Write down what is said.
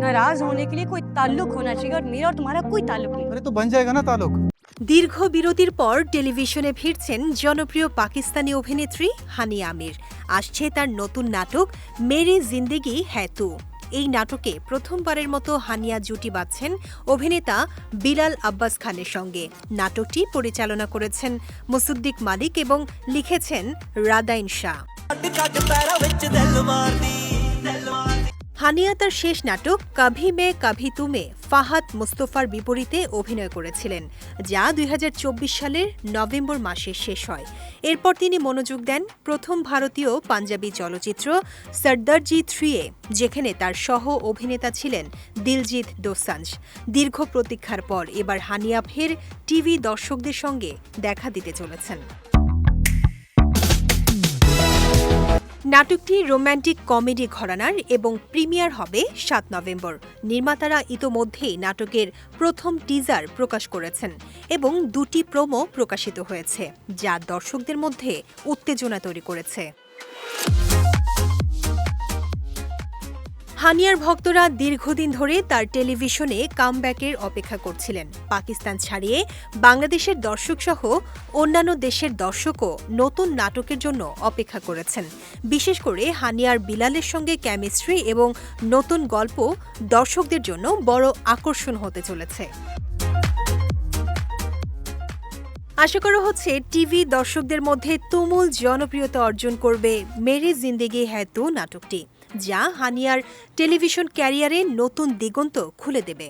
नाराज होने के लिए कोई ताल्लुक होना चाहिए और मेरा और तुम्हारा कोई ताल्लुक नहीं अरे तो बन जाएगा ना ताल्लुक দীর্ঘ বিরতির পর টেলিভিশনে ফিরছেন জনপ্রিয় পাকিস্তানি অভিনেত্রী হানি আমির আসছে তার নতুন নাটক মেরে জিন্দেগি হ্যায় তু এই নাটকে প্রথমবারের মতো হানিয়া জুটি বাঁধছেন অভিনেতা বিলাল আব্বাস খানের সঙ্গে নাটকটি পরিচালনা করেছেন মুসুদ্দিক মালিক এবং লিখেছেন রাদাইন শাহ হানিয়া তার শেষ নাটক কাভি মে কাভি তুমে ফাহাদ মুস্তফার বিপরীতে অভিনয় করেছিলেন, যা দুই হাজার চব্বিশ সালের নভেম্বর মাসে শেষ হয়। এরপর তিনি মনোযোগ দেন প্রথম ভারতীয় পাঞ্জাবি চলচ্চিত্র সর্দারজি থ্রিয়ে, যেখানে তার সহ অভিনেতা ছিলেন দিলজিৎ দোসাঞ্জ। দীর্ঘ প্রতীক্ষার পর এবার হানিয়া ফের টিভি দর্শকদের সঙ্গে দেখা দিতে চলেছেন। নাটকটি রোম্যান্টিক কমেডি ঘরানার এবং প্রিমিয়ার হবে সাত নভেম্বর। নির্মাতারা ইতোমধ্যেই নাটকের প্রথম টিজার প্রকাশ করেছেন এবং দুটি প্রোমো প্রকাশিত হয়েছে, যা দর্শকদের মধ্যে উত্তেজনা তৈরি করেছে। হানিয়ার ভক্তরা দীর্ঘদিন ধরে তার টেলিভিশনে কামব্যাকের অপেক্ষা করছিলেন। পাকিস্তান ছাড়িয়ে বাংলাদেশের দর্শকসহ অন্যান্য দেশের দর্শকও নতুন নাটকের জন্য অপেক্ষা করেছেন। বিশেষ করে হানিয়ার বিলালের সঙ্গে কেমিস্ট্রি এবং নতুন গল্প দর্শকদের জন্য বড় আকর্ষণ হতে চলেছে। আশা করা হচ্ছে টিভি দর্শকদের মধ্যে তুমুল জনপ্রিয়তা অর্জন করবে মেরে জিন্দেগি হ্যায় তো নাটকটি। যা হানিয়ার টেলিভিশন ক্যারিয়ারে নতুন দিগন্ত খুলে দেবে।